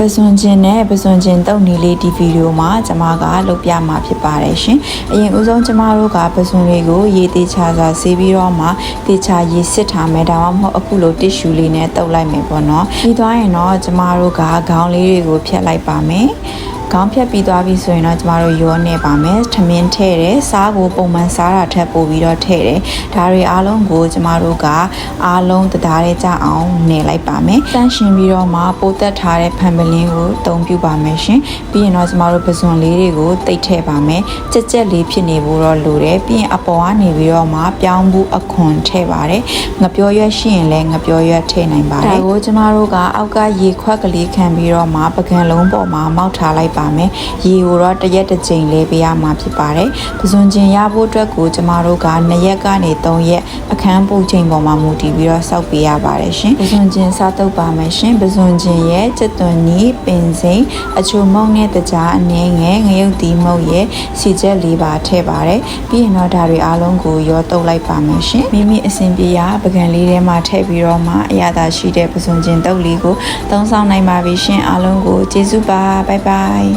ပစွန်ချင်းနဲ့ပစွန်ချင်းတုတ်နီလေးဒီဗီဒီယိုမှာကျွန်မကလုပ်ပြမှာဖြစ်ပါတယ်ရှင်အရင်ဦးဆုံးကျွန်မတို့ကပစွန်လေးကိုရေသေးချာစွာဆေးပြီးတော့မှတေချာရေစစ်ထားမယ်ဒါမှမဟုတ်အခုလိုတစ်ရှူလေးနဲ့တုတ်လိုက်မယ်ပေါ့နော်ပြီးသွားရင်တော့ကျွန်မတို့ကခေါင်းလေးတွေကိုဖြတ်လိုက်ပါမယ် ခေါင်းဖြတ်ပြီးသွားပြီဆိုရင်တော့ကျမတို့ရောနေပါမယ်ထမင်းထဲ့တယ်စားကိုပုံမှန်စားတာထက်ပိုပြီးတော့ထည့်တယ်ဒါတွေအားလုံးကိုကျမတို့ကအားလုံးတသားရဲကြအောင်နေလိုက်ပါမယ်တန့်ရှင်ပြီးတော့မှပိုသက်ထားတဲ့ဖန်ပလင်းကိုတုံပြပါမယ်ရှင်ပြီးရင်တော့ကျမတို့ပစွန်လေးတွေကိုတိတ်ထည့်ပါမယ်ကြက်ကြက်လေးဖြစ်နေဖို့တော့လိုတယ်ပြီးရင်အပေါ်ကနေပြီးတော့မှပြောင်းဘူးအခွန်ထည့်ပါတယ်ငပြောရွက်ရှိရင်လည်းငပြောရွက်ထည့်နိုင်ပါတယ်ဒါကိုကျမတို့ကအောက်ကရေခွက်ကလေးခံပြီးတော့မှပကံလုံးပေါ်မှာမောက်ထားလိုက်ပါမယ်ရေကိုတော့တစ်ရက်တစ်ချိန်လေးပေးရမှာဖြစ်ပါတယ်ပစွန်ကျင်ရဖို့အတွက်ကိုကျမတို့က2ရက်ကနေ3ရက်အခန်းပူချိန်ပေါ်မှာမူတည်ပြီးတော့စောက်ပေးရပါတယ်ရှင်ပစွန်ကျင်စားတုပ်ပါမယ်ရှင်ပစွန်ကျင်ရဲ့စက်သွန်နီးပင်စိန်အချိုမုံနဲ့တကြားအနှဲငယ်ငရုတ်တီမုတ်ရဲ့စီချက်လေးပါထည့်ပါတယ်ပြီးရင်တော့ဒါတွေအားလုံးကိုရောတုပ်လိုက်ပါမယ်ရှင်မိမိအစဉ်ပြေရပကံလေးထဲမှာထည့်ပြီးတော့မှအရသာရှိတဲ့ပစွန်ကျင်တုပ်လေးကိုသုံးဆောင်နိုင်ပါပြီရှင်အားလုံးကိုကျေးဇူးပါဘိုင်ဘိုင်